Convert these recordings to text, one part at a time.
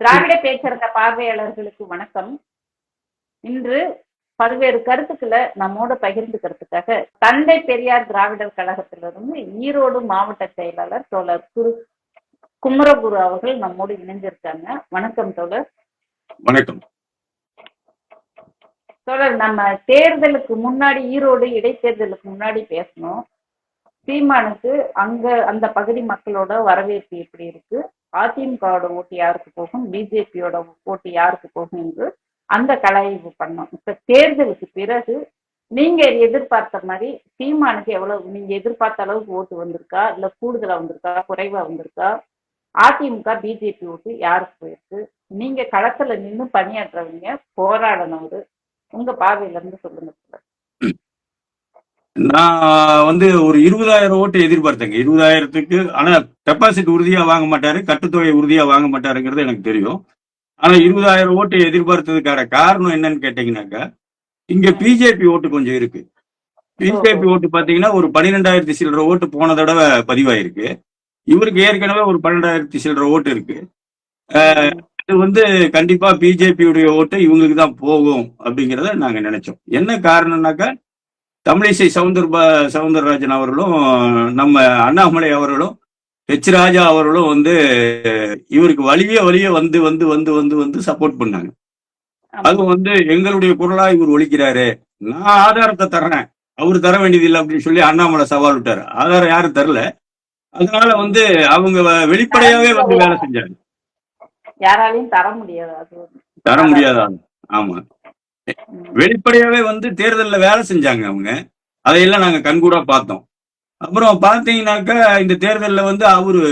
திராவிட பேச்சரங்க பார்வையாளர்களுக்கு வணக்கம். இன்று பல்வேறு கருத்துக்களை நம்மோட பகிர்ந்துக்கிறதுக்காக தந்தை பெரியார் திராவிடர் கழகத்திலிருந்து ஈரோடு மாவட்ட செயலாளர் தோழர் குரு குமரகுரு அவர்கள் நம்மோடு இணைஞ்சிருக்காங்க. வணக்கம் தோழர். வணக்கம். தோழர் நம்ம தேர்தலுக்கு முன்னாடி ஈரோடு இடைத்தேர்தலுக்கு முன்னாடி பேசணும். சீமானுக்கு அங்க அந்த பகுதி மக்களோட வரவேற்பு எப்படி இருக்கு? அதிமுகவோட ஓட்டு யாருக்கு போகும்? பிஜேபியோட ஓட்டு யாருக்கு போகும் என்று அந்த கலாய்வு பண்ணோம். இப்ப தேர்தலுக்கு பிறகு நீங்க எதிர்பார்த்த மாதிரி சீமானுக்கு எவ்வளவு நீங்க எதிர்பார்த்த அளவுக்கு ஓட்டு வந்திருக்கா? இல்ல கூடுதலா வந்திருக்கா? குறைவா வந்திருக்கா? அதிமுக பிஜேபி ஓட்டு யாருக்கு போயிருக்கு? நீங்க களத்துல நின்று பணியாற்றவங்க போராடினவரு உங்க பார்வையில இருந்து சொல்லுங்க சார் நான் வந்து ஒரு இருபதாயிரம் ஓட்டு எதிர்பார்த்தேங்க. இருபதாயிரத்துக்கு ஆனா டெபாசிட் உறுதியா வாங்க மாட்டாரு கட்டுத்தொகை உறுதியா வாங்க மாட்டாருங்கிறது எனக்கு தெரியும். ஆனா இருபதாயிரம் ஓட்டு எதிர்பார்த்ததுக்கான காரணம் என்னன்னு கேட்டீங்கன்னாக்கா இங்க பிஜேபி ஓட்டு கொஞ்சம் இருக்கு. பிஜேபி ஓட்டு பாத்தீங்கன்னா ஒரு பன்னிரெண்டாயிரத்தி சில்லற ஓட்டு போன தடவை பதிவாயிருக்கு. இவருக்கு ஏற்கனவே ஒரு பன்னெண்டாயிரத்தி சில்லற ஓட்டு இருக்கு. அஹ், இது வந்து கண்டிப்பா பிஜேபியுடைய ஓட்டு இவங்களுக்கு தான் போகும் அப்படிங்கிறத நாங்க நினைச்சோம். என்ன காரணம்னாக்கா தமிழிசை சவுந்தர் சவுந்தரராஜன் அவர்களும் நம்ம அண்ணாமலை அவர்களும் ஹெச் ராஜா அவர்களும் வந்து இவருக்கு வழியே வழியே வந்து வந்து வந்து வந்து வந்து சப்போர்ட் பண்ணாங்க. அதுவும் வந்து எங்களுடைய குரலா இவர் ஒழிக்கிறாரு நான் ஆதாரத்தை தர்றேன். அவர் தர வேண்டியதில்லை அப்படின்னு சொல்லி அண்ணாமலை சவால் விட்டாரு. ஆதாரம் யாரும் தரல. அதனால வந்து அவங்க வெளிப்படையாவே வந்து வேலை செஞ்சாங்க. யாராலையும் தர முடியாது. அது தர முடியாதா? ஆமா. வெளிப்படையாவே வந்து தேர்தலில் வேலை செஞ்சாங்க அவங்க. அதையெல்லாம் நாங்க கண்கூடா பார்த்தோம். அப்புறம் பார்த்தீங்கன்னாக்கா இந்த தேர்தலில் வந்து அவரு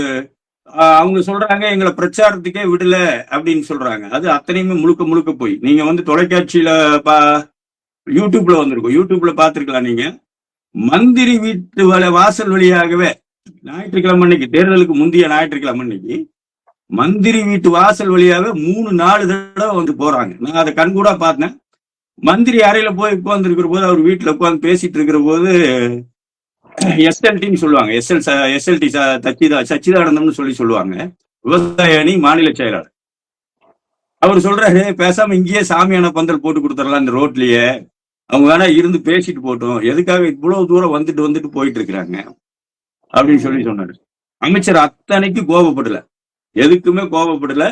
அவங்க சொல்றாங்க எங்களை பிரச்சாரத்துக்கே விடல அப்படின்னு சொல்றாங்க. அது அத்தனையுமே முழுக்க முழுக்க போய். நீங்க வந்து தொலைக்காட்சியில பா யூடியூப்ல வந்திருக்கோம். யூடியூப்ல பார்த்திருக்கலாம் நீங்க. மந்திரி வீட்டு வல வாசல் வழியாகவே ஞாயிற்றுக்கிழமை அன்னைக்கு தேர்தலுக்கு முந்தைய ஞாயிற்றுக்கிழமை அன்னைக்கு மந்திரி வீட்டு வாசல் வழியாகவே மூணு நாலு தடவை வந்து போறாங்க. நான் அதை கண்கூடா பார்த்தேன். மந்திரி அறையில போய் உட்கார்ந்து இருக்கிற போது அவர் வீட்டுல உட்கார்ந்து பேசிட்டு இருக்கிற போது எஸ்எல்டின்னு சொல்லுவாங்க. எஸ்எல் எஸ்எல்டி சச்சிதா சச்சிதானந்தம்னு சொல்லி சொல்லுவாங்க. விவசாய அணி மாநில செயலாளர். அவர் சொல்றாரு பேசாம இங்கேயே சாமியான பந்தல் போட்டு கொடுத்துடலாம் இந்த ரோட்லயே. அவங்க வேணா இருந்து பேசிட்டு போட்டோம். எதுக்காக இவ்வளவு தூரம் வந்துட்டு வந்துட்டு போயிட்டு இருக்கிறாங்க? அப்படின்னு சொல்லி சொன்னாரு. அமைச்சர் அத்தனைக்கு கோபப்படல. எதுக்குமே கோபப்படல.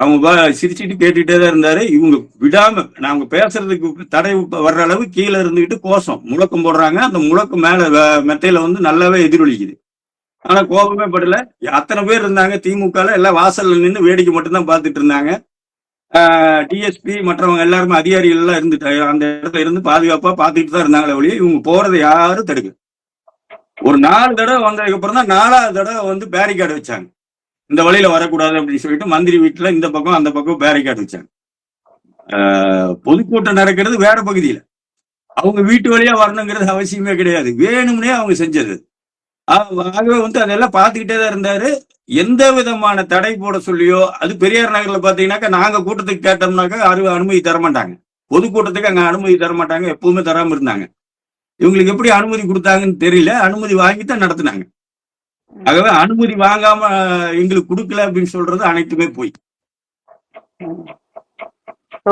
அவங்க சிரிச்சுட்டு சிரிச்சிட்டு கேட்டுட்டே தான் இருந்தாரு. இவங்க விடாம நாங்க பேசுறதுக்கு தடை வர்ற அளவு கீழே இருந்துகிட்டு கோஷம் முழக்கம் போடுறாங்க. அந்த முழக்கம் மேல மெத்தையில வந்து நல்லாவே எதிரொலிக்குது. ஆனா கோபமே படல. அத்தனை பேர் இருந்தாங்க. திமுக எல்லாம் வாசல்ல நின்று வேடிக்கை மட்டும்தான் பார்த்துட்டு இருந்தாங்க. டிஎஸ்பி மற்றவங்க எல்லாருமே அதிகாரிகள் எல்லாம் இருந்துட்டு அந்த இடத்துல இருந்து பாதுகாப்பா பார்த்துட்டு தான் இருந்தாங்களே ஒழிய இவங்க போறதை யாரும் தடுக்கு ஒரு நாலு தடவை வந்ததுக்கு அப்புறம் தான் நாலாவது தடவை வந்து பேரிகார்டு வச்சாங்க. இந்த வழியில வரக்கூடாது அப்படின்னு சொல்லிட்டு மந்திரி வீட்டுல இந்த பக்கம் அந்த பக்கம் பேரிகார்டு வச்சாங்க. பொதுக்கூட்டம் நடக்கிறது வேற பகுதியில. அவங்க வீட்டு வழியா வரணுங்கிறது அவசியமே கிடையாது. வேணும்னே அவங்க செஞ்சது. ஆகவே வந்து அதெல்லாம் பார்த்துக்கிட்டே தான் இருந்தாரு. எந்த விதமான தடை போட சொல்லியோ அது பெரியார் நகர்ல பாத்தீங்கன்னாக்கா நாங்க கூட்டத்துக்கு கேட்டோம்னாக்கா அரு அனுமதி தர மாட்டாங்க. பொதுக்கூட்டத்துக்கு அங்க அனுமதி தர மாட்டாங்க எப்பவுமே தராம இருந்தாங்க. இவங்களுக்கு எப்படி அனுமதி கொடுத்தாங்கன்னு தெரியல. அனுமதி வாங்கி தான் நடத்தினாங்க. ஆகவே அனுமதி வாங்காம எங்களுக்கு கொடுக்கல அப்படின்னு சொல்றது அனைத்துமே போய்.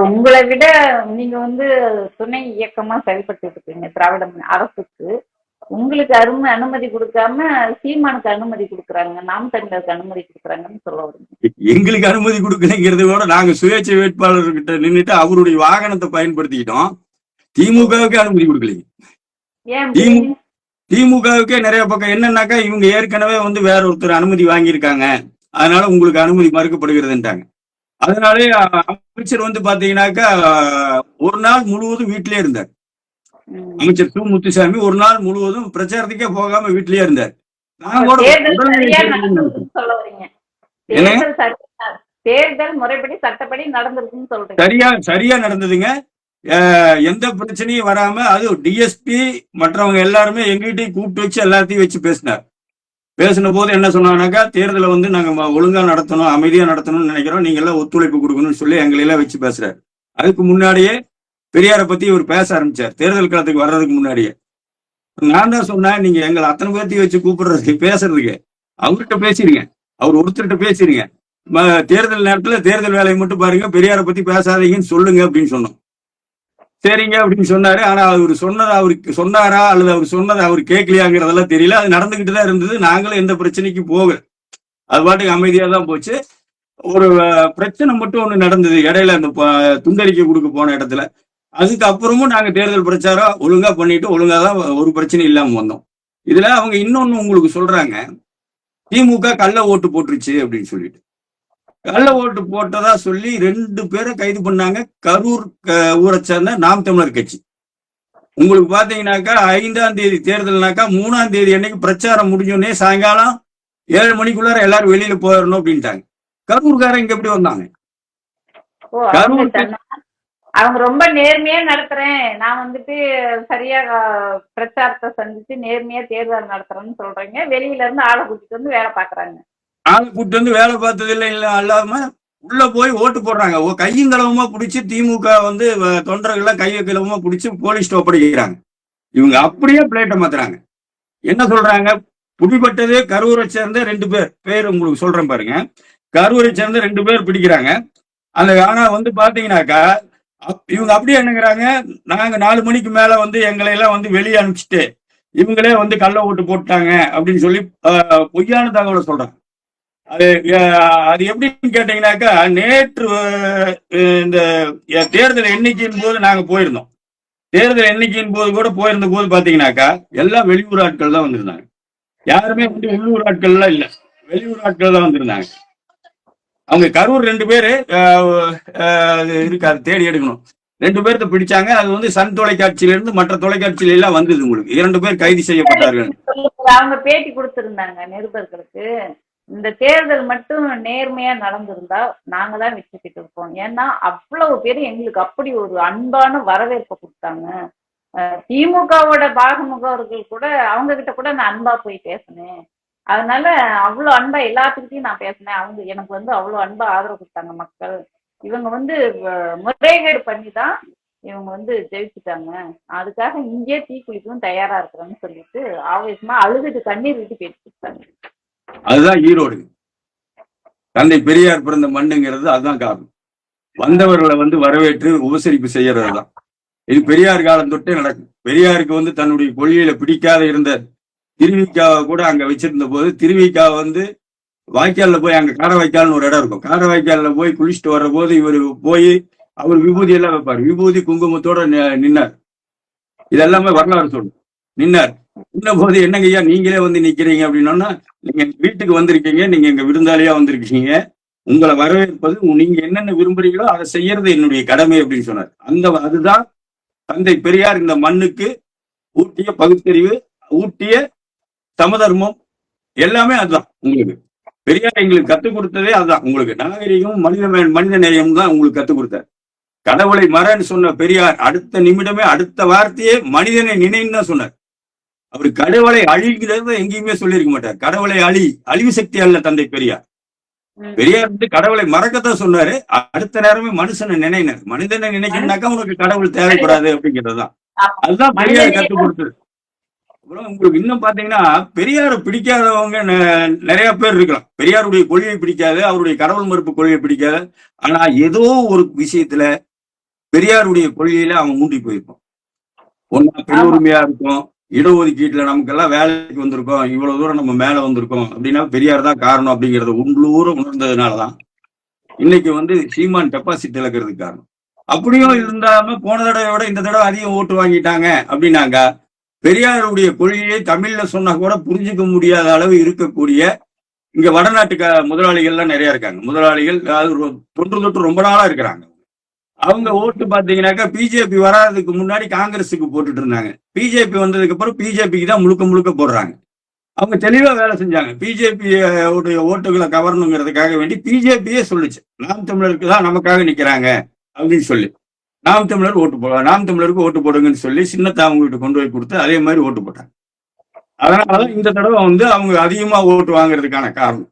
உங்களை விட நீங்க வந்து துணை இயக்கமா செயல்பட்டு இருக்கீங்க திராவிட அரசுக்கு. உங்களுக்கு அருமை அனுமதி கொடுக்காம சீமானுக்கு அனுமதி கொடுக்குறாங்க நாம் தமிழருக்கு அனுமதி கொடுக்குறாங்கன்னு சொல்ல வருங்க. எங்களுக்கு அனுமதி கொடுக்கலைங்கிறத விட நாங்க சுயேட்சை வேட்பாளர்கிட்ட நின்னுட்டு அவருடைய வாகனத்தை பயன்படுத்திக்கிட்டோம். திமுகவுக்கு அனுமதி கொடுக்கலைங்க. ஏன்? திமுகவுக்கே நிறைய பக்கம் என்னன்னாக்கா இவங்க ஏற்கனவே வந்து வேற ஒருத்தர் அனுமதி வாங்கியிருக்காங்க. அதனால உங்களுக்கு அனுமதி மறுக்கப்படுகிறதுன்ட்டாங்க அதனாலே அமைச்சர் வந்து பாத்தீங்கன்னாக்கா ஒரு நாள் முழுவதும் வீட்டிலே இருந்தார். அமைச்சர் து முத்துசாமி ஒரு நாள் முழுவதும் பிரச்சாரத்துக்கே போகாம வீட்டிலேயே இருந்தார். நான் கூட தேர்தல் முறைப்படி சட்டப்படி நடந்திருக்குன்னு சொல்றீங்க. சரியா சரியா நடந்ததுங்க. எந்த பிரச்சனையும் வராம அது டிஎஸ்பி மற்றவங்க எல்லாருமே எங்கிட்டையும் கூப்பிட்டு வச்சு எல்லாத்தையும் வச்சு பேசினார். பேசின போது என்ன சொன்னாங்கன்னாக்கா தேர்தலை வந்து நாங்க ஒழுங்கா நடத்தணும் அமைதியா நடத்தணும்னு நினைக்கிறோம். நீங்க எல்லாம் ஒத்துழைப்பு கொடுக்கணும்னு சொல்லி எங்களை எல்லாம் வச்சு பேசுறாரு. அதுக்கு முன்னாடியே பெரியாரை பத்தி இவர் பேச ஆரம்பிச்சார். தேர்தல் காலத்துக்கு வர்றதுக்கு முன்னாடியே. நான் தான் சொன்னேன் நீங்க எங்களை அத்தனை பேர்த்தையும் வச்சு கூப்பிடுறதுக்கு பேசுறதுக்கு அவர்கிட்ட பேசிருங்க. அவர் ஒருத்தர்கிட்ட பேசிருங்க. ம- தேர்தல் நேரத்துல தேர்தல் வேலையை மட்டும் பாருங்க பெரியாரை பத்தி பேசாதீங்கன்னு சொல்லுங்க அப்படின்னு சொன்னோம். சரிங்க அப்படின்னு சொன்னாரு. ஆனா அவர் சொன்னது அவருக்கு சொன்னாரா? அல்லது அவர் சொன்னதை அவர் கேட்கலையாங்கிறதெல்லாம் தெரியல. அது நடந்துகிட்டு தான் இருந்தது. நாங்களும் எந்த பிரச்சனைக்கும் போகல. அது பாட்டுக்கு அமைதியா தான் போச்சு. ஒரு பிரச்சனை மட்டும் ஒண்ணு நடந்தது. இடையில அந்த ப- துண்டறிக்கை கொடுக்க போன இடத்துல. அதுக்கு அப்புறமும் நாங்க தேர்தல் பிரச்சாரம் ஒழுங்கா பண்ணிட்டு ஒழுங்கா தான் ஒரு பிரச்சனை இல்லாம வந்தோம். இதுல அவங்க இன்னொன்னு உங்களுக்கு சொல்றாங்க. திமுக கள்ள ஓட்டு போட்டுருச்சு அப்படின்னு சொல்லிட்டு. கள்ள ஓட்டு போட்டதா சொல்லி ரெண்டு பேரை கைது பண்ணாங்க. கரூர் ஊரை சேர்ந்த நாம் தமிழர் கட்சி. உங்களுக்கு பாத்தீங்கன்னாக்கா ஐந்தாம் தேதி தேர்தல்னாக்கா மூணாம் தேதி அன்னைக்கு பிரச்சாரம் முடிஞ்சோடனே சாயங்காலம் ஏழு மணிக்குள்ளார எல்லாரும் வெளியில போயிடணும் அப்படின்ட்டாங்க. கரூர்காரங்க இங்க எப்படி வந்தாங்க? அவங்க ரொம்ப நேர்மையா நடத்துறேன். நான் வந்துட்டு சரியா பிரச்சாரத்தை சந்திச்சு நேர்மையா தேர்தல் நடத்துறேன்னு சொல்றீங்க. வெளியில இருந்து ஆளை கூட்டிட்டு வந்து வேலை பாக்குறாங்க ஆளை கூட்டு வந்து வேலை பார்த்தது இல்லை இல்லாம உள்ள போய் ஓட்டு போடுறாங்க. ஓ கையும் களவுமா பிடிச்சி திமுக வந்து அஹ், தொண்டர்கள்லாம் கையை கிளவுமா பிடிச்சி போலீஸ் ஒப்படைக்கிறாங்க இவங்க அப்படியே பிளேட்டை மாத்துறாங்க. என்ன சொல்றாங்க? புடிப்பட்டது கரூரை சேர்ந்த ரெண்டு பேர். பேர் உங்களுக்கு சொல்றேன் பாருங்க. கரூரை சேர்ந்த ரெண்டு பேர் பிடிக்கிறாங்க. அந்த ஆனா வந்து பாத்தீங்கன்னாக்கா அப்- இவங்க அப்படியே என்னங்கிறாங்க? நாங்க நாலு மணிக்கு மேல வந்து எங்களை எல்லாம் வந்து வெளியே அனுப்பிச்சிட்டு இவங்களே வந்து கள்ள ஓட்டு போட்டாங்க அப்படின்னு சொல்லி பொய்யான தகவலை சொல்றாங்க. அது அது எப்படின்னு கேட்டீங்கன்னாக்கா நேற்று இந்த தேர்தல் எண்ணிக்கையின் போது நாங்க போயிருந்தோம். தேர்தல் எண்ணிக்கையின் போது கூட போயிருந்த போது பாத்தீங்கன்னாக்கா எல்லாம் வெளியூர் ஆட்கள் தான் வந்திருந்தாங்க. யாருமே வந்து உள்ளூர் ஆட்கள்லாம் இல்ல. வெளியூர் ஆட்கள் தான் வந்திருந்தாங்க. அவங்க கரூர் ரெண்டு பேரு அஹ், அது தேடி எடுக்கணும். ரெண்டு பேர்த்த பிடிச்சாங்க. அது வந்து சன் தொலைக்காட்சியில இருந்து மற்ற தொலைக்காட்சியில எல்லாம் வந்தது உங்களுக்கு. இரண்டு பேர் கைது செய்யப்பட்டார்கள். அவங்க பேட்டி கொடுத்திருந்தாங்க நிருபர்களுக்கு. இந்த தேர்தல் மட்டும் நேர்மையா நடந்திருந்தா நாங்க தான் வெற்றி இருக்கோம் ஏன்னா அவ்வளவு பேர் எங்களுக்கு அப்படி ஒரு அன்பான வரவேற்பை கொடுத்தாங்க. திமுகவோட பாகமுகவர்கள் கூட அவங்க கிட்ட கூட நான் அன்பா போய் பேசினேன். அதனால அவ்வளவு அன்பா எல்லாத்துக்கிட்டையும் நான் பேசினேன். அவங்க எனக்கு வந்து அவ்வளவு அன்பா ஆதரவு கொடுத்தாங்க மக்கள். இவங்க வந்து முறைகேடு பண்ணி தான் இவங்க வந்து ஜெயிச்சுட்டாங்க. அதுக்காக இங்கே தீக்குளிக்கவும் தயாரா இருக்கிறேன்னு சொல்லிட்டு ஆவேசமா அழுதுட்டு கண்ணீர் விட்டு பேசிட்டாங்க அதுதான் ஈரோடு. தந்தை பெரியார் பிறந்த மண்ணுங்கிறது அதுதான் காரணம். வந்தவர்களை வந்து வரவேற்று உபசரிப்பு செய்யறது தான் இது பெரியார் காலம் தொட்டே நடக்கும் பெரியாருக்கு வந்து தன்னுடைய கொள்கையில பிடிக்காத இருந்த திருவிக்காவை கூட அங்க வச்சிருந்த போது திருவிக்காவை வந்து வாய்க்காலில் போய் அங்க கார வாய்க்கால்னு ஒரு இடம் இருக்கும். கார வாய்க்கால்ல போய் குளிச்சுட்டு வர்ற போது இவர் போய் அவர் விபூதி எல்லாம் வைப்பார். விபூதி குங்குமத்தோட நி- நின்னார். இதெல்லாமே வரலாறு சொல்லும். நின்னார். நின்ன போது என்னங்க ஐயா நீங்களே வந்து நிக்கிறீங்க அப்படின்னா நீங்க வீட்டுக்கு வந்திருக்கீங்க நீங்க எங்க விருந்தாளியா வந்திருக்கீங்க. உங்களை வரவேற்பது நீங்க என்னென்ன விரும்புறீங்களோ அதை செய்யறது என்னுடைய கடமை அப்படின்னு சொன்னார். அந்த அதுதான் தந்தை பெரியார் இந்த மண்ணுக்கு ஊட்டிய பகுத்தறிவு ஊட்டிய சமதர்மம் எல்லாமே அதுதான் உங்களுக்கு. பெரியார் எங்களுக்கு கத்துக் கொடுத்ததே அதுதான் உங்களுக்கு. நாகரிகம் மனித மனித நேயம் தான் உங்களுக்கு கத்துக் கொடுத்தார். கடவுளை மறன்னு சொன்ன பெரியார் அடுத்த நிமிடமே அடுத்த வார்த்தையே மனிதனை நினைன்னு தான் சொன்னார். அவர் கடவுளை அழிங்கிறத எங்கேயுமே சொல்லியிருக்க மாட்டார் கடவுளை அழி அழிவு சக்தி அல்ல தந்தை பெரியார். பெரியார் வந்து கடவுளை மறக்கத்தான் சொன்னாரு அடுத்த நேரமே மனுஷனை நினைனார் மனிதனை நினைக்கணும்னாக்கா உனக்கு கடவுள் தேவைப்படாது அப்படிங்கிறதுதான். அதுதான் பெரியார். கற்றுக் கொடுத்தது அப்புறம் உங்களுக்கு இன்னும் பாத்தீங்கன்னா பெரியாரை பிடிக்காதவங்க நிறைய பேர் இருக்கலாம் பெரியாருடைய கொள்கையை பிடிக்காது அவருடைய கடவுள் மறுப்பு கொள்கையை பிடிக்காது ஆனா ஏதோ ஒரு விஷயத்துல பெரியாருடைய கொள்கையில அவன் மூண்டி போயிருப்பான் ஒன்னா பெண். உரிமையா இருக்கும் இடஒதுக்கீட்டுல நமக்கெல்லாம் வேலைக்கு வந்திருக்கோம் இவ்வளவு தூரம் நம்ம மேல வந்திருக்கோம் அப்படின்னா பெரியார் தான் காரணம் அப்படிங்கறத உள்ளூர உணர்ந்ததுனாலதான். இன்னைக்கு வந்து சீமான் டெபாசிட் இழக்கிறதுக்கு காரணம். அப்படியும் இருந்தாம போன தடவையோட விட இந்த தடவை அதிகம் ஓட்டு வாங்கிட்டாங்க அப்படின்னாங்க. பெரியாருடைய கொள்கையை தமிழ்ல சொன்னா கூட புரிஞ்சுக்க முடியாத அளவு இருக்கக்கூடிய இங்க வடநாட்டு முதலாளிகள்லாம் நிறைய இருக்காங்க. முதலாளிகள் அதாவது தொற்று தொன்று தொட்டு ரொம்ப நாளா இருக்கிறாங்க. அவங்க ஓட்டு பாத்தீங்கன்னாக்கா பிஜேபி வராததுக்கு முன்னாடி காங்கிரஸுக்கு போட்டுட்டு இருந்தாங்க. பிஜேபி வந்ததுக்கு அப்புறம் பிஜேபிக்கு தான் முழுக்க முழுக்க போடுறாங்க. அவங்க தெளிவா வேலை செஞ்சாங்க. பிஜேபி உடைய ஓட்டுகளை கவரணுங்கிறதுக்காக வேண்டி பிஜேபியே சொல்லுச்சு. நாம் தமிழருக்கு தான் நமக்காக நிக்கிறாங்க அப்படின்னு சொல்லி. நாம் தமிழர் ஓட்டு போட நாம் தமிழருக்கு ஓட்டு போடுங்கன்னு சொல்லி சின்னத்தை அவங்க கொண்டு போய் கொடுத்து அதே மாதிரி ஓட்டு போட்டாங்க. அதனாலதான் இந்த தடவை வந்து அவங்க அதிகமா ஓட்டு வாங்குறதுக்கான காரணம்.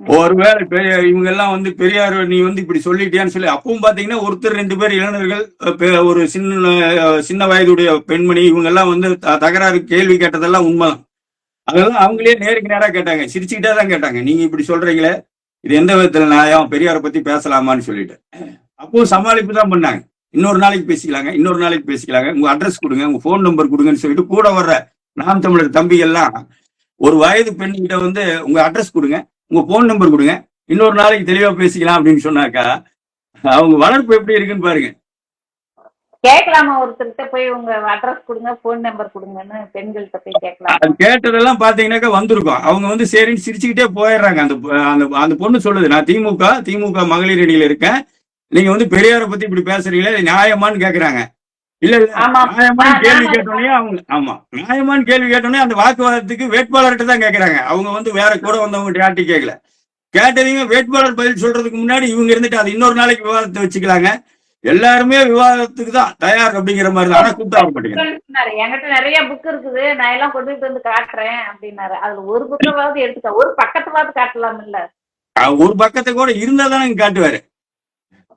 ஒருவேளை பெரிய இவங்க எல்லாம் வந்து பெரியார் நீ வந்து இப்படி சொல்லிட்டியான்னு சொல்லி அப்பவும் பாத்தீங்கன்னா ஒருத்தர் ரெண்டு பேர் இளைஞர்கள் ஒரு சின்ன சின்ன வயதுடைய பெண்மணி இவங்க எல்லாம் வந்து த- தகராறு கேள்வி கேட்டதெல்லாம் உண்மைதான். அதெல்லாம் அவங்களே நேருக்கு நேரா கேட்டாங்க சிரிச்சுக்கிட்டே தான் கேட்டாங்க. நீங்க இப்படி சொல்றீங்களே இது எந்த விதத்துல நியாயம்? பெரியாரை பத்தி பேசலாமான்னு சொல்லிட்டு. அப்போ சமாளிப்பு தான் பண்ணாங்க. இன்னொரு நாளைக்கு பேசிக்கலாங்க இன்னொரு நாளைக்கு பேசிக்கலாங்க. உங்க அட்ரஸ் கொடுங்க உங்க ஃபோன் நம்பர் கொடுங்கன்னு சொல்லிட்டு கூட வர்ற நாம் தமிழர் தம்பிகள்லாம் ஒரு வயது பெண்கிட்ட வந்து உங்க அட்ரஸ் கொடுங்க. உங்க ஃபோன் நம்பர் கொடுங்க. இன்னொரு நாளைக்கு தெளிவா பேசிக்கலாம் அப்படின்னு சொன்னாக்கா அவங்க வளர்ப்பு எப்படி இருக்குன்னு பாருங்க. கேட்கலாமா? ஒருத்தர்கிட்ட போய் உங்க அட்ரஸ் கொடுங்க ஃபோன் நம்பர் கொடுங்கன்னு பெண்கள்கிட்ட போய் கேட்கலாம். அது கேட்டதெல்லாம் பாத்தீங்கன்னாக்கா வந்திருக்கும். அவங்க வந்து சரின்னு சிரிச்சுக்கிட்டே போயிடுறாங்க. அந்த அந்த அந்த பொண்ணு சொல்லுது நான் திமுக திமுக மகளிர் அணியில இருக்கேன். நீங்க வந்து பெரியாரை பத்தி இப்படி பேசுறீங்களே? நியாயமான்னு கேக்குறாங்க. இல்ல இல்ல. ஆமா. நியாயமான கேள்வி. கேட்டோடனே அவங்க ஆமா. நியாயமான கேள்வி கேட்டோடனே அந்த வாக்குவாதத்துக்கு வேட்பாளர்கிட்ட தான் கேக்குறாங்க. அவங்க வந்து வேற கூட வந்தவங்க யார்ட்டையும் கேட்கல கேட்டவங்க வேட்பாளர் பதில் சொல்றதுக்கு முன்னாடி இவங்க இருந்துட்டு அது இன்னொரு நாளைக்கு விவாதத்தை வச்சுக்கலாங்க. எல்லாருமே விவாதத்துக்கு தான் தயார் அப்படிங்கிற மாதிரி தான். ஆனா கூப்பிட்டு வர மாட்டேங்கிறாங்க சொன்னாரு. என்கிட்ட நிறைய புக் இருக்குது. நான் எல்லாம் கொண்டுட்டு வந்து காட்டுறேன் அப்படின்னாரு. அதுல ஒரு புக்கவாவது எடுத்துக்க ஒரு பக்கத்துவாவது காட்டலாம் இல்ல ஒரு பக்கத்தை கூட இருந்தா தானே காட்டுவாரு.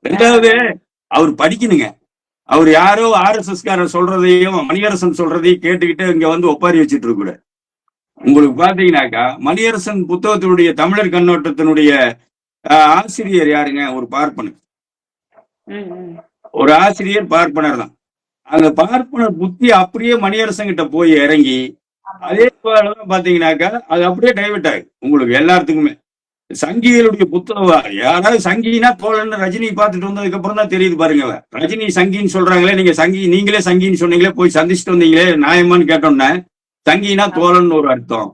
ரெண்டாவது அவர் படிக்கணுங்க. அவர் யாரோ ஆர்எஸ்எஸ் காரர் சொல்றதையும் மணியரசன் சொல்றதையும் கேட்டுக்கிட்டு இங்க வந்து ஒப்பாரி வச்சிட்டு இருக்க கூடாது உங்களுக்கு பாத்தீங்கன்னாக்கா மணியரசன் புத்தகத்தினுடைய தமிழர் கண்ணோட்டத்தினுடைய ஆசிரியர் யாருங்க? ஒரு பார்ப்பனர். ஒரு ஆசிரியர் பார்ப்பனர் தான். அந்த பார்ப்பனர் புத்தி அப்படியே மணியரசன் கிட்ட போய் இறங்கி அதே போலதான் பாத்தீங்கன்னாக்கா அது அப்படியே டைவர்ட் ஆகுது உங்களுக்கு எல்லாத்துக்குமே. சங்கிகளுடைய புத்தகம் யாராவது சங்கினா தோழன் ரஜினி பார்த்துட்டு வந்ததுக்கு அப்புறம் தான் தெரியுது பாருங்க ரஜினி சங்கின்னு சொல்றாங்களே நீங்க சங்கி நீங்களே சங்கின்னு சொன்னீங்களே போய் சந்திச்சுட்டு வந்தீங்களே நியாயமான்னு கேட்டோன்னே சங்கினா தோழன் ஒரு அர்த்தம்.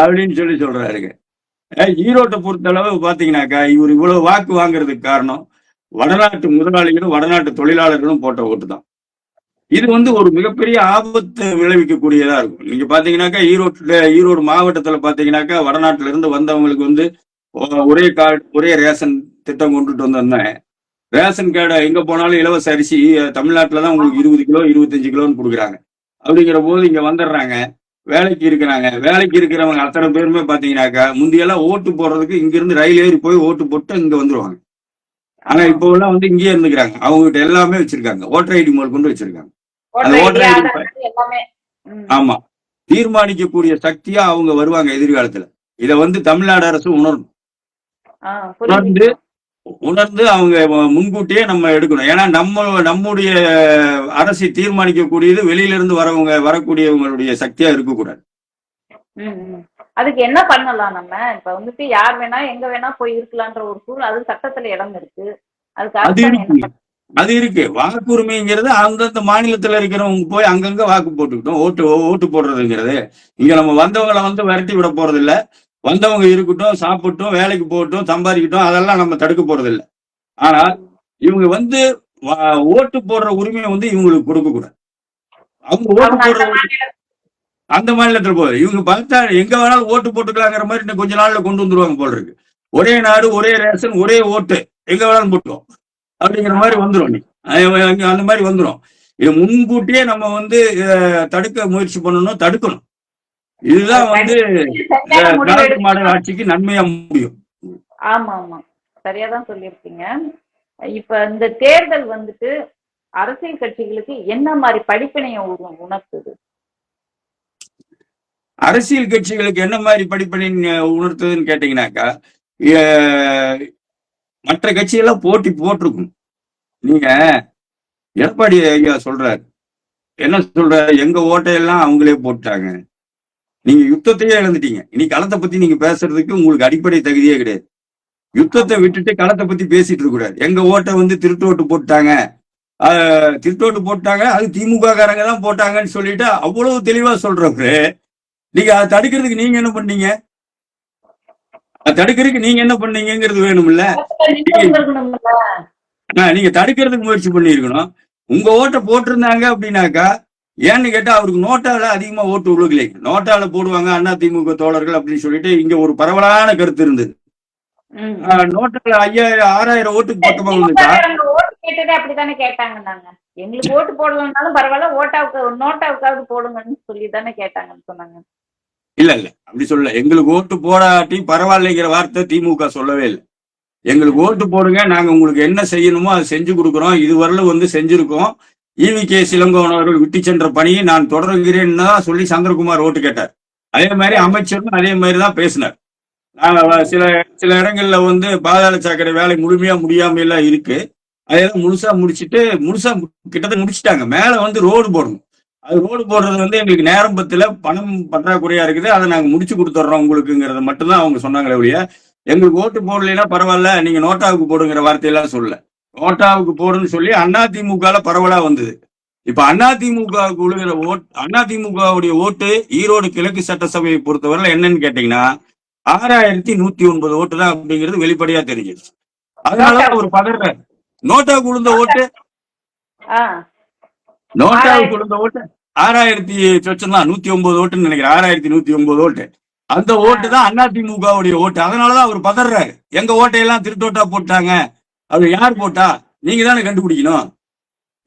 அப்படின்னு சொல்லி சொல்றாருங்க. ஈரோட்டை பொறுத்தளவு பாத்தீங்கன்னாக்கா இவர் இவ்வளவு வாக்கு வாங்குறதுக்கு காரணம் வடநாட்டு முதலாளிகளும் வடநாட்டு தொழிலாளர்களும் போட்ட ஓட்டு தான். இது வந்து ஒரு மிகப்பெரிய ஆபத்து விளைவிக்கக்கூடியதா இருக்கும். நீங்க பாத்தீங்கன்னாக்கா ஈரோட்டுல ஈரோடு மாவட்டத்துல பாத்தீங்கன்னாக்கா வடநாட்டுல இருந்து வந்தவங்களுக்கு வந்து ஒரே கார்டு ஒரே ரேஷன் திட்டம் கொண்டுட்டு வந்திருந்தேன் ரேஷன் கார்டை எங்க போனாலும் இலவச அரிசி அஹ், தான் உங்களுக்கு இருபது கிலோ இருபத்தஞ்சு கிலோன்னு கொடுக்குறாங்க. அப்படிங்கிற போது இங்க வந்துடுறாங்க வேலைக்கு இருக்கிறாங்க. வேலைக்கு இருக்கிறவங்க அத்தனை பேருமே பாத்தீங்கன்னாக்கா முந்தியெல்லாம் ஓட்டு போடுறதுக்கு இங்க இருந்து ரயில் ஏறி போய் ஓட்டு போட்டு இங்க வந்துருவாங்க. ஆனா இப்போ எல்லாம் வந்து இங்கேயே இருந்துக்கிறாங்க. அவங்க கிட்ட எல்லாமே வச்சிருக்காங்க. ஓட்டர் ஐடி முதல் கொண்டு வச்சிருக்காங்க. எல்லாமே. ஆமா. தீர்மானிக்கக்கூடிய சக்தியா அவங்க வருவாங்க எதிர்காலத்துல. இத வந்து தமிழ்நாடு அரசு உணரும் ஆ, உணர்ந்து உணர்ந்து அவங்க முன்கூட்டியே நம்ம எடுக்கணும். ஏன்னா நம்ம நம்முடைய அரசை தீர்மானிக்கக்கூடியது வெளியில இருந்து வரவங்க வரக்கூடியவங்களுடைய சக்தியா இருக்கக்கூடாது. அதுக்கு என்ன பண்ணலாம் நம்ம? இப்ப வந்துட்டு யார் வேணா எங்க வேணா போய் இருக்கலான்ற ஒரு சூழல் அது சட்டத்துல இடம் இருக்கு. அதுக்கு அது இருக்கு. வாக்குரிமைங்கிறது அந்தந்த மாநிலத்துல இருக்கிறவங்க போய் அங்கங்க வாக்கு போட்டுக்கிட்டோம். ஓட்டு ஓட்டு போடுறதுங்கிறது. இங்க நம்ம வந்தவங்களை வந்து விரட்டி விட போறது இல்ல வந்தவங்க இருக்கட்டும் சாப்பிட்டோம் வேலைக்கு போகட்டும் சம்பாதிக்கட்டும் அதெல்லாம் நம்ம தடுக்க போறது இல்ல ஆனால் இவங்க வந்து ஓட்டு போடுற உரிமையை வந்து இவங்களுக்கு கொடுக்க கூடாது. அவங்க ஓட்டு போடுற அந்த மாநில- அந்த மாநிலத்துல போகுது. இவங்க பார்த்தா எங்க வேணாலும் ஓட்டு போட்டுக்கலாங்கிற மாதிரி இன்னும் கொஞ்ச நாள்ல கொண்டு வந்துருவாங்க போல இருக்கு. ஒரே நாடு ஒரே ரேஷன் ஒரே ஓட்டு. எங்க வேணாலும் போட்டுக்கோ. அப்படிங்கிற மாதிரி வந்துரும் நீ அந்த மாதிரி வந்துரும். இது முன்கூட்டியே நம்ம வந்து தடுக்க முயற்சி பண்ணணும் தடுக்கணும். இதுதான் வந்து திராவிட. மாடல் ஆட்சிக்கு நன்மையா முடியும். ஆமா ஆமா சரியாதான் சொல்லியிருக்கீங்க. இப்ப இந்த தேர்தல் வந்துட்டு அரசியல் கட்சிகளுக்கு என்ன மாதிரி படிப்பினையை உணர்த்துது? அரசியல் கட்சிகளுக்கு என்ன மாதிரி படிப்பணி உணர்த்துதுன்னு கேட்டீங்கன்னாக்கா மற்ற கட்சியெல்லாம் போட்டி போட்டிருக்கும். நீங்க எடப்பாடி ஐயா சொல்றாரு. என்ன சொல்றாரு? எங்க ஓட்டையெல்லாம் அவங்களே போட்டாங்க. நீங்க யுத்தத்தையே இழந்துட்டீங்க. இனி களத்தை பத்தி நீங்க பேசுறதுக்கு உங்களுக்கு அடிப்படை தகுதியே கிடையாது. யுத்தத்தை விட்டுட்டு களத்தை பத்தி பேசிட்டு இருக்க கூடாது எங்க ஓட்டை வந்து திருட்டு ஓட்டு போட்டாங்க. ஆஹ், திருட்டு ஓட்டு போட்டாங்க. அது திமுக காரங்க தான் போட்டாங்கன்னு சொல்லிட்டு அவ்வளவு தெளிவா சொல்றவரு. நீங்க அதை தடுக்கிறதுக்கு நீங்க என்ன பண்ணீங்க? தடுக்கிறதுக்கு நீங்க என்ன பண்ணீங்கிறது வேணும்ல? நீங்க தடுக்கிறதுக்கு முயற்சி பண்ணியிருக்கணும். உங்க ஓட்டை போட்டிருந்தாங்க அப்படின்னாக்கா ஏன்னு கேட்டா அவருக்கு நோட்டால அதிகமா ஓட்டு விழுகலை நோட்டால போடுவாங்க அண்ணா திமுக தோழர்கள் அப்படின்னு சொல்லிட்டு இங்க ஒரு பரவலான கருத்து இருந்தது. நோட்டால ஐயாயிரம் ஆறாயிரம் ஓட்டுக்கு பக்கமா வந்துட்டா கேட்டதே அப்படித்தானே கேட்டாங்க நாங்க எங்களுக்கு ஓட்டு போடலனாலும் பரவாயில்ல ஓட்டாவுக்கு நோட்டாவுக்காவது போடுங்கன்னு சொல்லி தானே கேட்டாங்கன்னு சொன்னாங்க. இல்ல இல்ல. அப்படி சொல்லல. எங்களுக்கு ஓட்டு போடாட்டி பரவாயில்லைங்கிற வார்த்தை திமுக சொல்லவே இல்லை. எங்களுக்கு ஓட்டு போடுங்க. நாங்க உங்களுக்கு என்ன செய்யணுமோ அதை செஞ்சு கொடுக்குறோம். இதுவரையிலும் வந்து செஞ்சிருக்கோம். ஈவி கே சிலங்கோன் அவர்கள் விட்டு சென்ற பணியை நான் தொடர்கிறேன்னு தான் சொல்லி சந்திரகுமார் ஓட்டு கேட்டார். அதே மாதிரி அமைச்சரும் அதே மாதிரி தான் பேசினார். நான் சில சில இடங்கள்ல வந்து பாதாள சாக்கடை வேலை முழுமையா முடியாம எல்லாம் இருக்கு. அதெல்லாம் முழுசா முடிச்சுட்டு முழுசா கிட்டத்தட்ட முடிச்சிட்டாங்க. மேல வந்து ரோடு போடணும். அது ரோடு போடுறது வந்து எங்களுக்கு நேரம் பத்துல பணம் பற்றாக்குறையா இருக்குது. அதை நாங்க முடிச்சு கொடுத்துட்றோம் உங்களுக்குங்கிறத மட்டும்தான் அவங்க சொன்னாங்களே ஒழிய எங்களுக்கு ஓட்டு போடலைன்னா பரவாயில்ல நீங்க நோட்டாவுக்கு போடுங்கிற வார்த்தையெல்லாம் சொல்லல. நோட்டாவுக்கு போடுன்னு சொல்லி அதிமுகல பரவலா வந்தது. இப்ப அதிமுகவுக்கு விழுகிற ஓட் அதிமுகவுடைய ஓட்டு ஈரோடு கிழக்கு சட்டசபையை பொறுத்தவரை என்னன்னு கேட்டீங்கன்னா ஆறாயிரத்தி நூத்தி ஒன்பது ஓட்டு தான் அப்படிங்கிறது வெளிப்படையா தெரிஞ்சிருச்சு. அதனால ஒரு பதற நோட்டாவுக்கு விழுந்த ஓட்டு. ஆ. நோட்டாவுக்கு விழுந்த ஓட்டு ஆறாயிரத்தி சொச்சம் தான் நூத்தி ஒன்பது ஓட்டுன்னு நினைக்கிறேன். ஆறாயிரத்தி நூத்தி ஒன்பது ஓட்டு. அந்த ஓட்டு தான் அதிமுகவுடைய ஓட்டு. அதனாலதான் அவர் பதறாரு. எங்க ஓட்டையெல்லாம் திருட்டோட்டா போட்டாங்க. அது யார் போட்டா? நீங்க தானே கண்டுபிடிக்கணும்.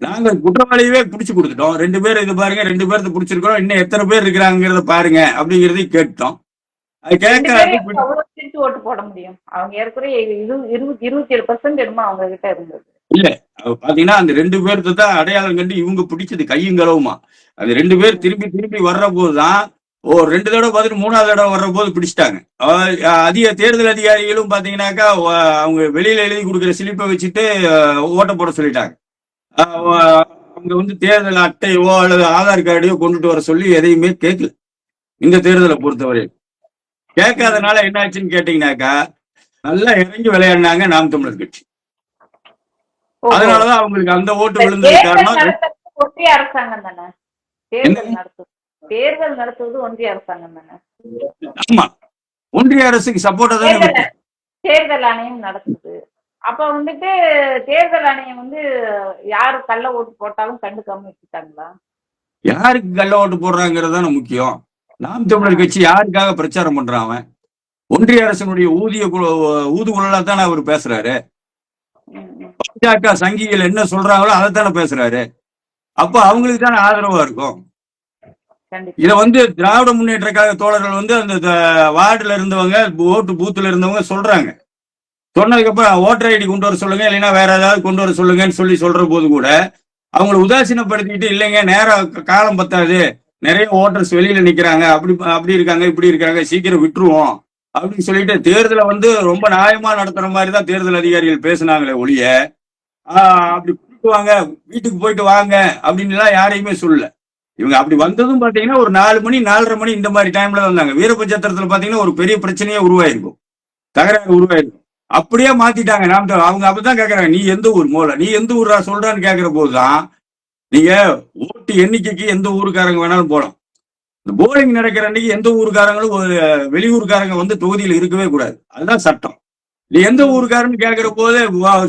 நாங்க குற்றவாளியவே பிடிச்சு கொடுத்துட்டோம். ரெண்டு பேர் இது பாருங்க ரெண்டு பேர்த்த பிடிச்சிருக்கிறோம். இன்னும் எத்தனை பேர் இருக்கிறாங்கிறத பாருங்க அப்படிங்கறதையும் கேட்டோம். அது கேட்க ஓட்டு போட முடியும். அவங்க ஏற்கனவே இரு இருபத்தி இருபத்தி ஏழு பர்சன்ட் என்னமோ அவங்க கிட்ட இருந்தது. இல்ல பாத்தீங்கன்னா அந்த ரெண்டு பேர்த்து தான் அடையாளம் கண்டு இவங்க பிடிச்சது கையும் களவுமா. அந்த ரெண்டு பேர் திரும்பி திரும்பி வர்ற போதுதான் ஓ ரெண்டு தடவை பார்த்துட்டு மூணாவது தடவை வர்ற போது பிடிச்சிட்டாங்க அதிக தேர்தல் அதிகாரிகளும் பாத்தீங்கன்னாக்கா அவங்க வெளியில எழுதி கொடுக்குற சிலிப்பை வச்சுட்டு ஓட்ட போட சொல்லிட்டாங்க. அவங்க வந்து தேர்தல் அட்டையோ அல்லது ஆதார் கார்டையோ கொண்டுட்டு வர சொல்லி எதையுமே கேட்கல இந்த தேர்தலை பொறுத்தவரை கேட்காதனால என்ன ஆச்சுன்னு கேட்டீங்கன்னாக்கா நல்லா இறங்கி விளையாடினாங்க நாம் தமிழர் கட்சி. அதனாலதான் அவங்களுக்கு அந்த ஓட்டு நடத்துறது ஒன்றிய அரசாங்கம் தானே? தேர்தல் நடத்துவது தேர்தல் நடத்துவது ஒன்றிய அரசாங்கம் தானே? ஆமா. ஒன்றிய அரசுக்கு சப்போர்ட்டா தானே தேர்தல் ஆணையம் நடத்துது. அப்ப வந்துட்டு தேர்தல் ஆணையம் வந்து யாரு கள்ள ஓட்டு போட்டாலும் கண்டுக்காம வச்சுட்டாங்களா யாருக்கு கள்ள ஓட்டு போடுறாங்கிறது தானே முக்கியம். நாம் தமிழர் கட்சி யாருக்காக பிரச்சாரம் பண்றான் அவன்? ஒன்றிய அரசினுடைய ஊதிய ஊதுகுழலா தானே அவர் பேசுறாரு. பாஜக சங்கிகள் என்ன சொல்றாங்களோ அதைத்தானே பேசுறாரு. அப்ப அவங்களுக்கு தானே ஆதரவா இருக்கும். இத வந்து திராவிட முன்னேற்ற கழக தோழர்கள் வந்து அந்த வார்டுல இருந்தவங்க ஓட்டு பூத்துல இருந்தவங்க சொல்றாங்க. சொன்னதுக்கு அப்புறம் ஓட்டர் ஐடி கொண்டு வர சொல்லுங்க இல்லைன்னா வேற ஏதாவது கொண்டு வர சொல்லுங்கன்னு சொல்லி சொல்ற போது கூட அவங்களை உதாசீனப்படுத்திக்கிட்டு இல்லைங்க நேரம் காலம் பத்தாது. நிறைய ஓட்டர்ஸ் வெளியில நிக்கிறாங்க அப்படி அப்படி இருக்காங்க இப்படி இருக்காங்க சீக்கிரம் விட்டுருவோம். அப்படின்னு சொல்லிட்டு தேர்தலை வந்து ரொம்ப நியாயமா நடத்துற மாதிரி தான் தேர்தல் அதிகாரிகள் பேசுனாங்களே ஒழிய அப்படி கூப்பிட்டு வாங்க வீட்டுக்கு போயிட்டு வாங்க அப்படின்னு எல்லாம் யாரையுமே சொல்லல. இவங்க அப்படி வந்ததும் பாத்தீங்கன்னா ஒரு நாலு மணி நாலரை மணி இந்த மாதிரி டைம்ல வந்தாங்க. வீரபட்சத்திரத்துல பாத்தீங்கன்னா ஒரு பெரிய பிரச்சனையே உருவாயிருக்கும். தகராறு உருவாயிருக்கும். அப்படியே மாத்திட்டாங்க. நாம் அவங்க அப்படிதான் கேக்குறாங்க. நீ எந்த ஊர் மூல? நீ எந்த ஊரா சொல்றான்னு கேக்குற போதுதான் நீங்க ஓட்டு எண்ணிக்கைக்கு எந்த ஊருக்காரங்க வேணாலும் போலாம். இந்த போலிங் நடக்கிற அன்னைக்கு எந்த ஊருக்காரங்களும் ஒரு வெளியூருக்காரங்க வந்து தொகுதியில் இருக்கவே கூடாது. அதுதான் சட்டம். நீ எந்த ஊருக்காரன்னு கேக்குற போது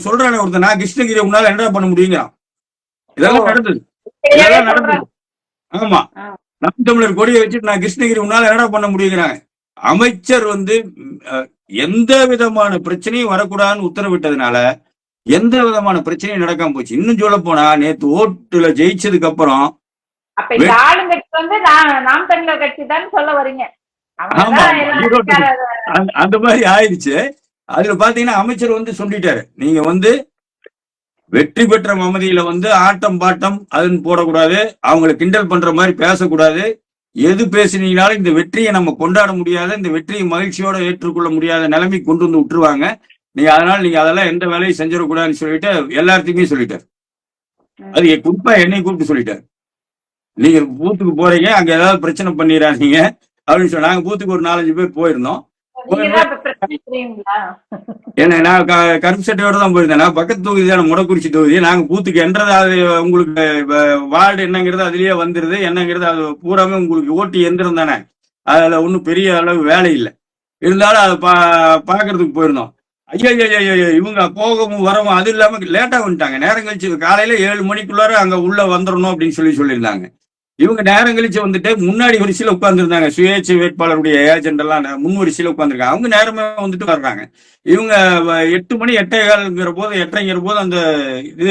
சொல்றானே ஒருத்தன் நான் கிருஷ்ணகிரி உன்னால என்ன பண்ண முடியுங்க இதெல்லாம். நடந்தது. இதெல்லாம். நடந்தது. ஆமா. நாம் தமிழர் கொடியை வச்சுட்டு நான் கிருஷ்ணகிரி உன்னால என்னடா பண்ண முடியுங்கிறாங்க. அமைச்சர் வந்து எந்த விதமான பிரச்சனையும் வரக்கூடாதுன்னு உத்தரவிட்டதுனால எந்த விதமான பிரச்சனையும் நடக்காம போச்சு. இன்னும் சொல்ல போனா நேத்து ஓட்டுல ஜெயிச்சதுக்கு அப்புறம் அப்ப இந்த ஆளுங்கட்சி வந்து நாம் தமிழர் கட்சி தான் சொல்ல வரீங்க அந்த- மாதிரி ஆயிடுச்சு. அதுல பாத்தீங்கன்னா அமைச்சர் வந்து சொல்லிட்டாரு. நீங்க வந்து வெற்றி பெற்ற மமதியில வந்து ஆட்டம் பாட்டம் அதுன்னு போடக்கூடாது. அவங்கள கிண்டல் பண்ற மாதிரி பேசக்கூடாது. எது பேசினீங்கனாலும் இந்த வெற்றியை நம்ம கொண்டாட முடியாத இந்த வெற்றியை மகிழ்ச்சியோட ஏற்றுக்கொள்ள முடியாத நிலைமைக்கு கொண்டு வந்து விட்டுருவாங்க. நீங்க அதனால நீங்க அதெல்லாம் எந்த வேலையும் செஞ்சிடக்கூடாதுன்னு சொல்லிட்டு எல்லாத்தையுமே சொல்லிட்டாரு. அது குறிப்பா என்னை கூப்பிட்டு சொல்லிட்டாரு. நீங்க பூத்துக்கு போறீங்க அங்க ஏதாவது பிரச்சனை பண்ணிடுறாங்க அப்படின்னு சொன்னாங்க நாங்க பூத்துக்கு ஒரு நாலஞ்சு பேர் போயிருந்தோம். ஏன்னா நான் கருப்பு சட்டையோட தான் போயிருந்தேன். நான் பக்கத்து தொகுதி தான் முடக்குறிச்சி தொகுதி. நாங்க பூத்துக்கு என்றது அது உங்களுக்கு வார்டு என்னங்கிறது அதுலயே வந்துருது. என்னங்கிறது அது பூராமே உங்களுக்கு ஓட்டு எந்திரம் தானே. அதுல ஒன்றும் பெரிய அளவு வேலை இல்லை. இருந்தாலும் அதை பா பாக்குறதுக்கு போயிருந்தோம். ஐயோ ஐயோ ஐயோ இவங்க போகவும் வரவும் அது இல்லாம லேட்டா வந்துட்டாங்க. நேரம் கழிச்சு காலையில ஏழு மணிக்குள்ளார அங்க உள்ள வந்துடணும் அப்படின்னு சொல்லி சொல்லியிருந்தாங்க. இவங்க நேரம் கழிச்சு வந்துட்டு முன்னாடி வரிசையில உட்கார்ந்துருந்தாங்க. சுயேட்சை வேட்பாளருடைய ஏஜென்ட் எல்லாம் முன் வரிசையில உட்கார்ந்துருக்காங்க. அவங்க நேரமே வந்துட்டு வர்றாங்க. இவங்க எட்டு மணி எட்டே கால்ங்கிற போது எட்டரைங்கிற போது அந்த இது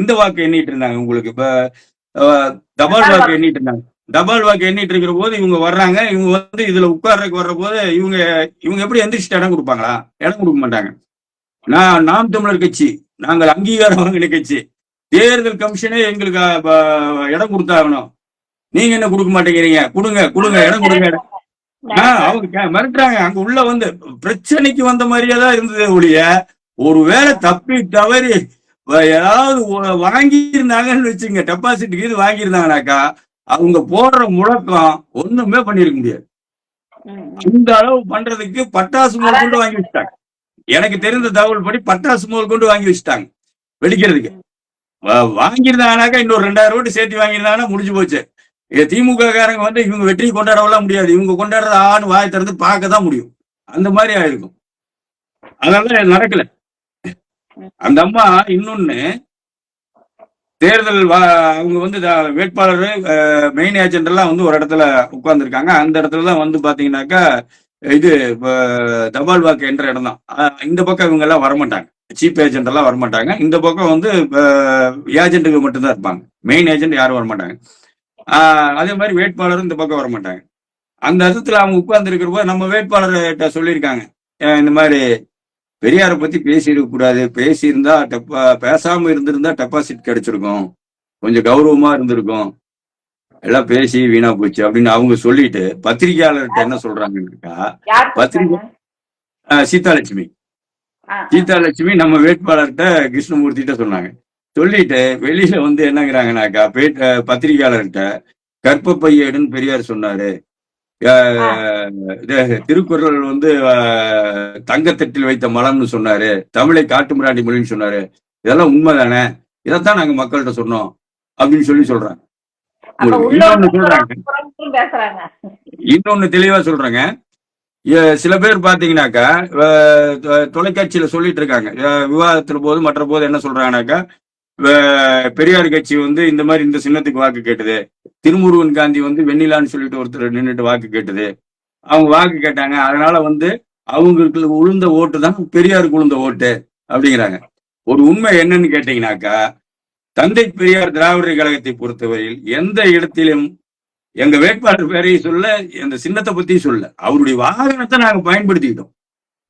இந்த வாக்கு எண்ணிட்டு இருந்தாங்க உங்களுக்கு. இப்ப தபால் வாக்கு. எண்ணிட்டு இருந்தாங்க. தபால் வாக்கு எண்ணிட்டு இருக்கிற போது இவங்க வர்றாங்க. இவங்க வந்து இதுல உட்கார்றதுக்கு வர்ற போது இவங்க இவங்க எப்படி எந்திரிச்சிட்டு இடம் கொடுப்பாங்களா? இடம் கொடுக்க மாட்டாங்க. நான் நாம் தமிழர் கட்சி. நாங்கள் அங்கீகாரம் வாங்கின கட்சி. தேர்தல் கமிஷனே எங்களுக்கு இடம் கொடுத்தாகணும். நீங்க என்ன கொடுக்க மாட்டேங்கிறீங்க? கொடுங்க கொடுங்க இடம் கொடுங்க. அவங்க மிரட்டுறாங்க. அங்க உள்ள வந்து பிரச்சனைக்கு வந்த மாதிரியே தான் ஒழிய ஒருவேளை தப்பி தவறி ஏதாவது வாங்கியிருந்தாங்கன்னு வச்சுங்க டெபாசிட் கீது வாங்கியிருந்தாங்கனாக்கா அவங்க போடுற முழக்கம் ஒண்ணுமே பண்ணிருக்க முடியாது. இந்த அளவு பண்றதுக்கு பட்டாசு முதல் கொண்டு வாங்கி வச்சுட்டாங்க. எனக்கு தெரிந்த தகவல் படி பட்டாசு முதல் கொண்டு வாங்கி வச்சுட்டாங்க. வெடிக்கிறதுக்கு. வாங்கியிருந்தாங்கனாக்கா இன்னொரு ரெண்டாயிரம் ஓட்டு சேர்த்து வாங்கியிருந்தாங்கன்னா முடிஞ்சு போச்சு. திமுக காரங்க வந்து இவங்க வெற்றி கொண்டாடவெல்லாம் முடியாது. இவங்க கொண்டாடுறது ஆன்னு வாய் திறந்து பார்க்க தான் முடியும். அந்த மாதிரி ஆயிருக்கும். அதெல்லாம் நடக்கல. அந்த அம்மா இன்னொன்னு தேர்தல் வா- அவங்க வந்து வேட்பாளர் மெயின் ஏஜென்ட் எல்லாம் வந்து ஒரு இடத்துல உட்கார்ந்துருக்காங்க. அந்த இடத்துல தான் வந்து பாத்தீங்கன்னாக்கா இது தபால் வாக்கு என்ற இடம் தான் இந்த பக்கம் இவங்க எல்லாம் வரமாட்டாங்க. சீப் ஏஜென்ட் எல்லாம் வரமாட்டாங்க. இந்த பக்கம் வந்து ஏஜென்ட்டுக்கு மட்டும்தான் இருப்பாங்க. மெயின் ஏஜென்ட் யாரும் வரமாட்டாங்க. அதே மாதிரி வேட்பாளரும் இந்த பக்கம் வரமாட்டாங்க. அந்த இடத்துல அவங்க உட்கார்ந்து இருக்கிறப்ப நம்ம வேட்பாளர்கிட்ட சொல்லியிருக்காங்க. இந்த மாதிரி பெரியாரை பத்தி பேசியிருக்க கூடாது. பேசியிருந்தா டெப்பா பேசாம இருந்திருந்தா டெபாசிட் கிடைச்சிருக்கும். கொஞ்சம் கௌரவமா இருந்திருக்கும். எல்லாம் பேசி வீணா போச்சு அப்படின்னு அவங்க சொல்லிட்டு பத்திரிகையாளர்கிட்ட என்ன சொல்றாங்கன்னாக்கா யார் பத்திரிகை- சீதாலட்சுமி. ஆ. சீதாலட்சுமி நம்ம வேட்பாளர்கிட்ட கிருஷ்ணமூர்த்திட்ட சொன்னாங்க. சொல்லிட்டு வெளியில வந்து என்னங்கிறாங்கனாக்கா பத்திரிகையாளர்கிட்ட கற்பப்பையேடுன்னு பெரியார் சொன்னாரு. திருக்குறள் வந்து தங்கத்தட்டில் வைத்த மலம்னு சொன்னாரு. தமிழை காட்டுமிராண்டி மொழின்னு சொன்னாரு. இதெல்லாம் உண்மைதானே? இதைத்தான் நாங்க மக்கள்கிட்ட சொன்னோம். அப்படின்னு சொல்லி சொல்றாங்க இன்னொன்னு சொல்றாங்க. இன்னொன்னு தெளிவா சொல்றேங்க. சில பேர் பார்த்தீங்கன்னாக்கா தொலைக்காட்சியில் சொல்லிட்டு இருக்காங்க. விவாதத்தில் போது மற்ற போது என்ன சொல்றாங்கனாக்கா பெரியார் கட்சி வந்து இந்த மாதிரி இந்த சின்னத்துக்கு வாக்கு கேட்டது. திருமுருகன் காந்தி வந்து வெண்ணிலான்னு சொல்லிட்டு ஒருத்தர் நின்றுட்டு வாக்கு கேட்டது. அவங்க வாக்கு கேட்டாங்க. அதனால வந்து அவங்களுக்கு உளுந்த ஓட்டு தான் பெரியாருக்கு உளுந்த ஓட்டு அப்படிங்கிறாங்க. ஒரு உண்மை என்னன்னு கேட்டீங்கன்னாக்கா தந்தை பெரியார் திராவிடர் கழகத்தை பொறுத்தவரையில் எந்த இடத்திலும் எங்க வேட்பாளர் பேரையை சொல்ல அந்த சின்னத்தை பத்தி சொல்ல. அவருடைய வாகனத்தை நாங்க பயன்படுத்திக்கிட்டோம்.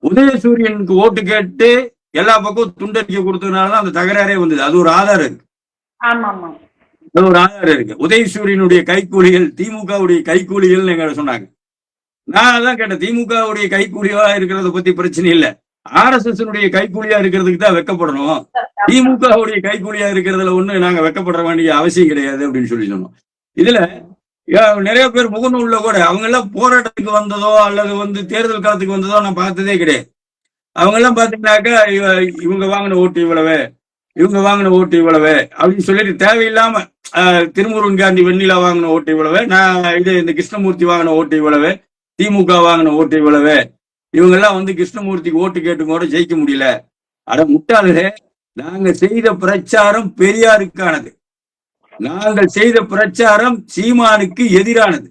உதயசூரியனுக்கு ஓட்டு கேட்டு எல்லா பக்கம் துண்டறிக்கை கொடுத்ததுனாலதான் அந்த தகராறே வந்தது. அது ஒரு ஆதாரம் இருக்கு. அது ஒரு ஆதாரம் இருக்கு. உதயசூரியனுடைய கைக்கூலிகள் திமுகவுடைய கைக்கூலிகள் எங்க சொன்னாங்க. நான் அதான் கேட்டேன் திமுகவுடைய கைக்கூலியா இருக்கிறத பத்தி பிரச்சனை இல்ல. ஆர்எஸ்எஸ் கைக்கூலியா இருக்கிறதுக்கு தான் வெக்கப்படணும். திமுகவுடைய கைக்கூலியா இருக்கிறதுல ஒண்ணு நாங்க வெக்கப்பட வேண்டிய அவசியம் கிடையாது அப்படின்னு சொல்லி சொன்னோம். இதுல நிறைய பேர் முகநூல்ல கூட அவங்க எல்லாம் போராட்டத்துக்கு வந்ததோ அல்லது வந்து தேர்தல் காலத்துக்கு வந்ததோ நான் பார்த்ததே கிடையாது. அவங்க எல்லாம் பாத்தீங்கன்னாக்கா இவ- இவங்க வாங்கின ஓட்டு இவ்வளவு இவங்க வாங்கின ஓட்டு இவ்வளவு அப்படின்னு சொல்லிட்டு தேவையில்லாம திருமுருகன் காந்தி வெண்ணிலா வாங்கின ஓட்டு இவ்வளவு நான் இது இந்த கிருஷ்ணமூர்த்தி வாங்கின ஓட்டு இவ்வளவு திமுக வாங்கின ஓட்டு இவ்வளவு இவங்க எல்லாம் வந்து கிருஷ்ணமூர்த்திக்கு ஓட்டு கேட்டு கூட ஜெயிக்க முடியல. அட முட்டாளு நாங்க செய்த பிரச்சாரம் பெரியாருக்கானது. நாங்கள் செய்த பிரச்சாரம் சீமானுக்கு எதிரானது.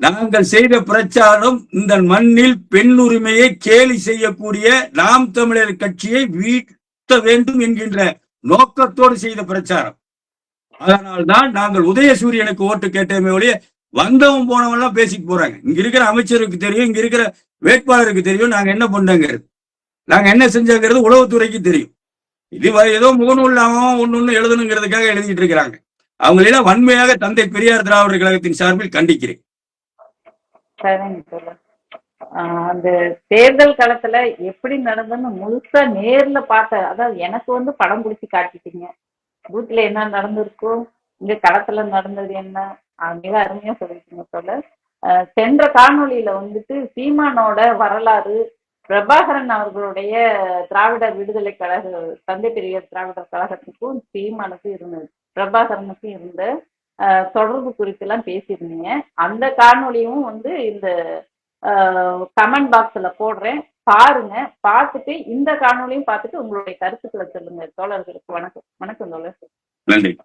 நாங்கள் செய்த பிரச்சாரம் இந்த மண்ணில் பெண் உரிமையை கேலி செய்யக்கூடிய நாம் தமிழர் கட்சியை வீழ்த்த வேண்டும் என்கின்ற நோக்கத்தோடு செய்த பிரச்சாரம். அதனால்தான் நாங்கள் உதயசூரியனுக்கு ஓட்டு கேட்டோமே ஒழிய வந்தவன் போனவன் எல்லாம் பேசிட்டு போறாங்க. இங்க இருக்கிற அமைச்சருக்கு தெரியும் இங்க இருக்கிற வேட்பாளருக்கு தெரியும் நாங்க என்ன பண்ணோங்கிறது நாங்க என்ன செஞ்சோங்கிறது உளவுத்துறைக்கு தெரியும். இது ஏதோ முகநூல் அவன் ஒண்ணு ஒண்ணு எழுதணுங்கிறதுக்காக எழுதிட்டு இருக்கிறாங்க. அவங்களெல்லாம் வன்மையாக தந்தை பெரியார் திராவிடர் கழகத்தின் சார்பில் கண்டிக்கிறேன். சரிங்க ஆஹ் அந்த தேர்தல் களத்துல எப்படி நடந்ததுன்னு முழுசா நேர்ல பார்த்த அதாவது எனக்கு வந்து படம் பிடிச்சி காட்டிட்டீங்க. பூத்ல என்ன நடந்திருக்கோ இங்க களத்துல நடந்தது என்ன மிக அருமையா சொல்லிருக்கீங்க சொல்ல ஆஹ் சென்ற காணொளியில வந்துட்டு சீமானோட வரலாறு பிரபாகரன் அவர்களுடைய திராவிடர் விடுதலை கழக தந்தை பெரியார் திராவிடர் கழகத்துக்கும் சீமானுக்கும் இருந்தது. பிரபாகரனுக்கு இருந்த ஆஹ் தொடர்பு குறித்து எல்லாம் பேசியிருந்தீங்க. அந்த காணொளியும் வந்து இந்த கமெண்ட் பாக்ஸ்ல போடுறேன். பாருங்க பார்த்துட்டு இந்த காணொலியும் பார்த்துட்டு உங்களுடைய கருத்துக்களை சொல்லுங்க. தோழர்களுக்கு வணக்கம். வணக்கம் தோழர். நன்றி.